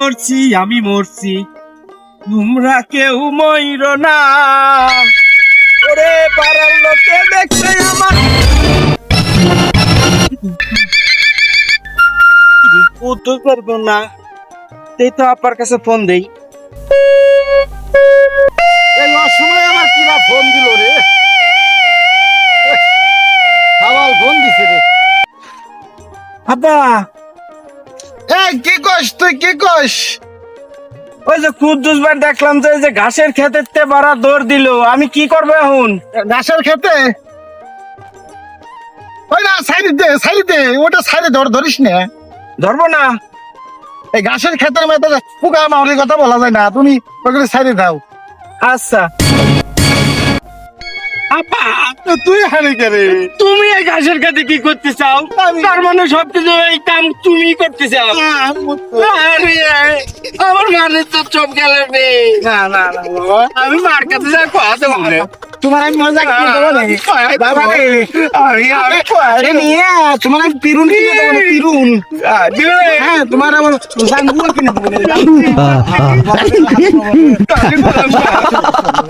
মরছি আমি মরছি। তোমরা কেউ ময়ূর না। ওরে পাড়ার লোকে দেখছে আমার। উত্তর করব না। তো আপার কাছে ফোন দেই। এই অসময় আমার কিরা ফোন দিল রে? হাওয়াল ফোন দিছে রে। আপা এই কি কস তুই কি কস? ওই যে কুদ্দুস ভাই দেখলাম যে যে ঘাসের খেতের তে বাড়া দৌড় দিল। আমি কি করব এখন? ঘাসের খেতে ওই না সাইড দে সাইড দে ওটা সাইডে ধর ধরিস না। ধরবো না। এই ঘাসের খেতের মধ্যে পোকা মাউরির কথা বলা যায় না তুমি ওগুলো সাইডে দাও। আচ্ছা। আপা তুই হানি করে তুমি এই ঘাসের খেতে কি করতে চাও? তার মানে সবকিছু এই কাম তুমি করতে চাও? আরে, আমার মানে তো চোখ গেল রে না না না আমি মার কাছে যা কথা তোমার আমি মজা বাবা আমি আমি আরে নিয়ে তোমার আমি পিরুন কিনে দেবো পিরুন। হ্যাঁ তোমার আমার জানবুয়া কিনে দেবো না।